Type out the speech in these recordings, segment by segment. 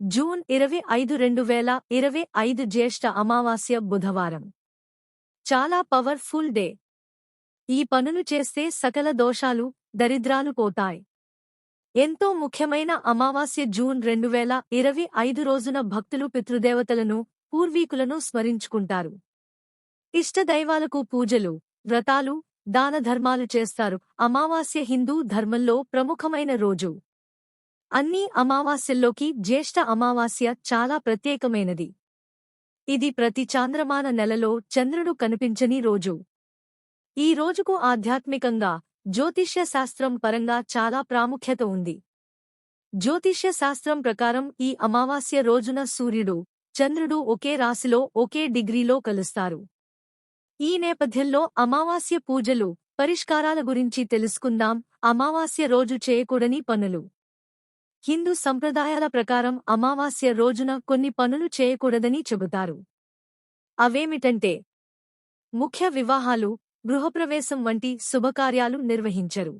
June ఇరవై ఐదు రెండు వేల ఇరవై ఐదు జ్యేష్ఠ అమావాస్య బుధవారం. చాలా పవర్ఫుల్ డే. ఈ పనులు చేస్తే సకల దోషాలు దరిద్రాలు పోతాయి. ఎంతో ముఖ్యమైన అమావాస్య జూన్ రెండు వేల ఇరవై ఐదు రోజున భక్తులు పితృదేవతలను పూర్వీకులను స్మరించుకుంటారు. ఇష్టదైవాలకు పూజలు వ్రతాలు దానధర్మాలు చేస్తారు. అమావాస్య హిందూ ధర్మంలో ప్రముఖమైన రోజు. అన్ని అమావాస్యల్లోకి జ్యేష్ఠ అమావాస్య చాలా ప్రత్యేకమైనది. ఇది ప్రతి చాంద్రమాన నెలలో చంద్రుడు కనిపించని రోజు. ఈ రోజుకు ఆధ్యాత్మికంగా జ్యోతిష్య శాస్త్రం పరంగా చాలా ప్రాముఖ్యత ఉంది. జ్యోతిష్య శాస్త్రం ప్రకారం ఈ అమావాస్య రోజున సూర్యుడు చంద్రుడు ఒకే రాశిలో ఒకే డిగ్రీలో కలుస్తారు. ఈ నేపథ్యంలో అమావాస్య పూజలు పరిష్కారాల గురించి తెలుసుకుందాం. అమావాస్య రోజు చేయకూడని పనులు. హిందూ సంప్రదాయాల ప్రకారం అమావాస్య రోజున కొన్ని పనులు చేయకూడదని చెబుతారు. అవేమిటంటే ముఖ్య వివాహాలు గృహప్రవేశం వంటి శుభకార్యాలు నిర్వహించరు.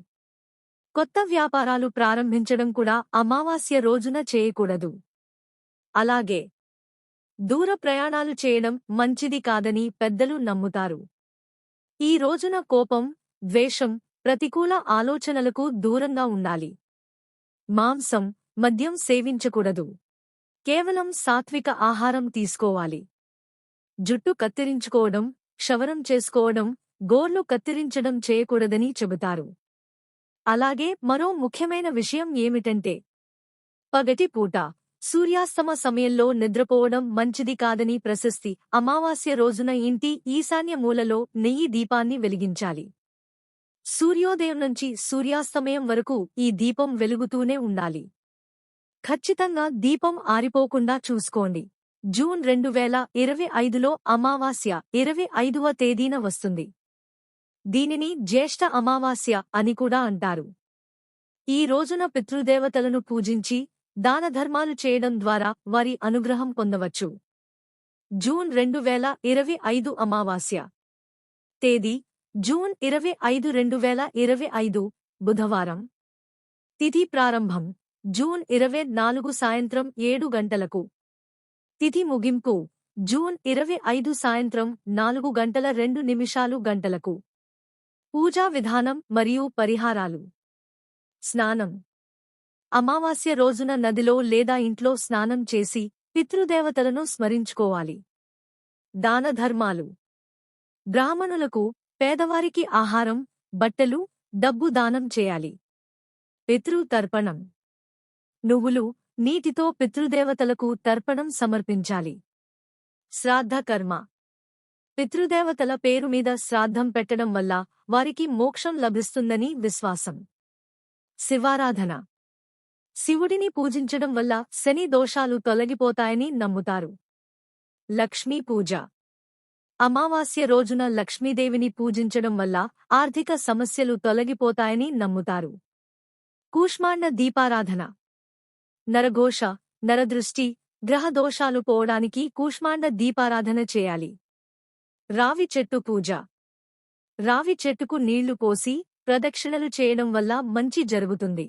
కొత్త వ్యాపారాలు ప్రారంభించడం కూడా అమావాస్య రోజున చేయకూడదు. అలాగే దూర ప్రయాణాలు చేయడం మంచిది కాదని పెద్దలు నమ్ముతారు. ఈ రోజున కోపం ద్వేషం ప్రతికూల ఆలోచనలకు దూరంగా ఉండాలి. మాంసం మద్యం సేవించకూడదు. కేవలం సాత్విక ఆహారం తీసుకోవాలి. జుట్టు కత్తిరించుకోవడం క్షవరం చేసుకోవడం గోర్లు కత్తిరించడం చేయకూడదని చెబుతారు. అలాగే మరో ముఖ్యమైన విషయం ఏమిటంటే పగటి పూట సూర్యాస్తమ సమయంలో నిద్రపోవడం మంచిది కాదని ప్రశస్తి అమావాస్య రోజున ఇంటి ఈశాన్య మూలలో నెయ్యి దీపాన్ని వెలిగించాలి. సూర్యోదయం నుంచి సూర్యాస్తమయం వరకు ఈ దీపం వెలుగుతూనే ఉండాలి. ఖచ్చితంగా దీపం ఆరిపోకుండా చూసుకోండి. జూన్ రెండు వేల ఇరవై ఐదులో అమావాస్య ఇరవై ఐదవ తేదీన వస్తుంది. దీనిని జ్యేష్ఠ అమావాస్య అని కూడా అంటారు. ఈ రోజున పితృదేవతలను పూజించి దానధర్మాలు చేయడం ద్వారా వారి అనుగ్రహం పొందవచ్చు. జూన్ రెండు వేల ఇరవై ఐదు అమావాస్య తేదీ జూన్ ఇరవై ఐదు రెండు వేల ఇరవై ఐదు బుధవారం. తిథి ప్రారంభం. జూన్ ఇరవై నాలుగు సాయంత్రం ఏడు గంటలకు. తిథి ముగింపు. జూన్ ఇరవై ఐదు సాయంత్రం నాలుగు గంటల రెండు నిమిషాలు గంటలకు. పూజా విధానం మరియు పరిహారాలు. స్నానం. అమావాస్య రోజున నదిలో లేదా ఇంట్లో స్నానం చేసి పితృదేవతలను స్మరించుకోవాలి. దానధర్మాలు బ్రాహ్మణులకు పేదవారికి ఆహారం బట్టలు డబ్బు దానం చేయాలి. పితృ తర్పణం. నువ్వులు నీటితో పితృదేవతలకు తర్పణం సమర్పించాలి. శ్రాద్ధకర్మ పితృదేవతల పేరు మీద శ్రాద్ధం పెట్టడం వల్ల వారికి మోక్షం లభిస్తుందని విశ్వాసం. శివారాధన. శివుడిని పూజించడం వల్ల శని దోషాలు తొలగిపోతాయని నమ్ముతారు. లక్ష్మీ పూజ. అమావాస్య రోజున లక్ష్మీదేవిని పూజించడం వల్ల ఆర్థిక సమస్యలు తొలగిపోతాయని నమ్ముతారు. కూష్మాండ దీపారాధన. నరఘోష నరదృష్టి గ్రహదోషాలు పోవడానికి కూష్మాండ దీపారాధన చేయాలి. రావి చెట్టు పూజ. రావి చెట్టుకు నీళ్ళు పోసి ప్రదక్షిణలు చేయడం వల్ల మంచి జరుగుతుంది.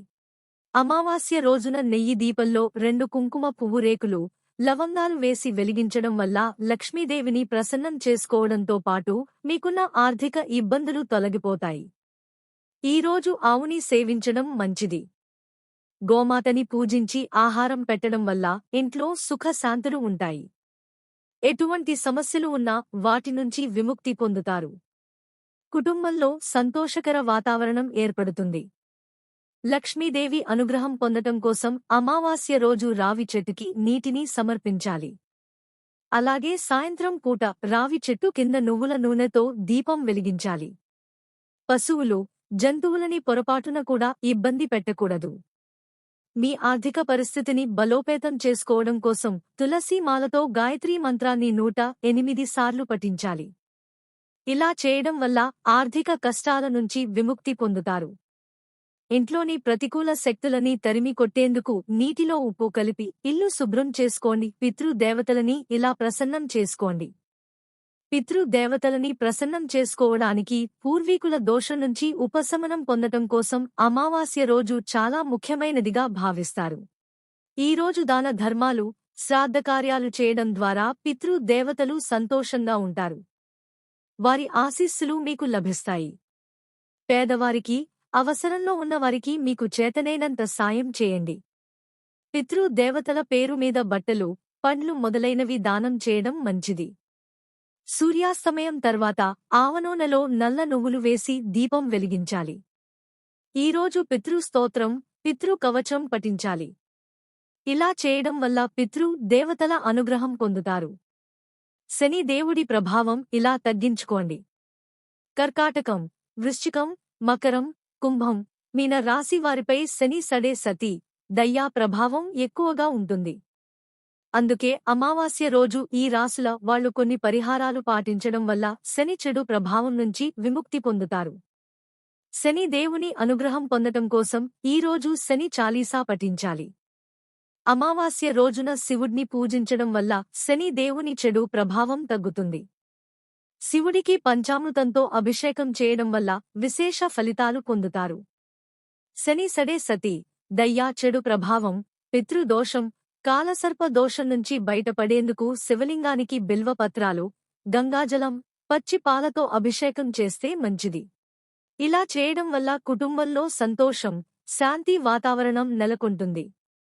అమావాస్య రోజున నెయ్యి దీపంలో రెండు కుంకుమ పువ్వు రేకులు లవంగాలు వేసి వెలిగించడం వల్ల లక్ష్మీదేవిని ప్రసన్నం చేసుకోవడంతో పాటు మీకున్న ఆర్థిక ఇబ్బందులు తొలగిపోతాయి. ఈరోజు ఆవుని సేవించడం మంచిది. గోమాతని పూజించి ఆహారం పెట్టడం వల్ల ఇంట్లో సుఖశాంతులు ఉంటాయి. ఎటువంటి సమస్యలు ఉన్నా వాటి నుంచి విముక్తి పొందుతారు. కుటుంబంలో సంతోషకర వాతావరణం ఏర్పడుతుంది. లక్ష్మీదేవి అనుగ్రహం పొందటం కోసం అమావాస్య రోజు రావి చెట్టుకి నీటిని సమర్పించాలి. అలాగే సాయంత్రం పూట రావి చెట్టు కింద నువ్వుల నూనెతో దీపం వెలిగించాలి. పశువులు జంతువులని పొరపాటున కూడా ఇబ్బంది పెట్టకూడదు. మీ ఆర్థిక పరిస్థితిని బలోపేతం చేసుకోవడం కోసం తులసీ మాలతో గాయత్రీ మంత్రాన్ని నూట ఎనిమిది సార్లు పఠించాలి. ఇలా చేయడం వల్ల ఆర్థిక కష్టాల నుంచి విముక్తి పొందుతారు. ఇంట్లోని ప్రతికూల శక్తులని తరిమి కొట్టేందుకు నీటిలో ఉప్పు కలిపి ఇల్లు శుభ్రం చేసుకోండి. పితృదేవతలని ఇలా ప్రసన్నం చేసుకోండి. పితృదేవతలని ప్రసన్నం చేసుకోవడానికి పూర్వీకుల దోషం నుంచి ఉపశమనం పొందటం కోసం అమావాస్య రోజు చాలా ముఖ్యమైనదిగా భావిస్తారు. ఈరోజు దాన ధర్మాలు శ్రాద్ధకార్యాలు చేయడం ద్వారా పితృదేవతలు సంతోషంగా ఉంటారు. వారి ఆశీస్సులు మీకు లభిస్తాయి. పేదవారికి అవసరంలో ఉన్నవారికి మీకు చేతనైనంత సాయం చేయండి. పితృ దేవతల పేరు మీద బట్టలు పండ్లు మొదలైనవి దానం చేయడం మంచిది. సూర్యాస్తమయం తర్వాత ఆవనూనెలో నల్ల నువ్వులు వేసి దీపం వెలిగించాలి. ఈరోజు పితృ స్తోత్రం పితృ కవచం పఠించాలి. ఇలా చేయడం వల్ల పితృ దేవతల అనుగ్రహం పొందుతారు. శని దేవుడి ప్రభావం ఇలా తగ్గించుకోండి. కర్కాటకం వృశ్చికం మకరం కుంభం. మీన రాశి వారిపై శని సడే సతి దయ్యా ప్రభావం ఎక్కువగా ఉంటుంది. అందుకే అమావాస్య రోజు ఈ రాశుల వాళ్ళు కొన్ని పరిహారాలు పాటించడం వల్ల శని చెడు ప్రభావం నుంచి విముక్తి పొందుతారు. శని దేవుని అనుగ్రహం పొందటం కోసం ఈరోజు శని చాలీసా పఠించాలి. అమావాస్య రోజున శివుడ్ని పూజించడం వల్ల శని దేవుని చెడు ప్రభావం తగ్గుతుంది. శివుడికి పంచామృతంతో అభిషేకం చేయడం వల్ల విశేష ఫలితాలు పొందుతారు. శని సడే సతి దయ్యా చెడు ప్రభావం పితృదోషం కాలసర్ప దోషం నుంచి బయటపడేందుకు శివలింగానికి బిల్వపత్రాలు గంగాజలం పచ్చి పాలతో అభిషేకం చేస్తే మంచిది. ఇలా చేయడం వల్ల కుటుంబంలో సంతోషం శాంతి వాతావరణం నెలకొంటుంది.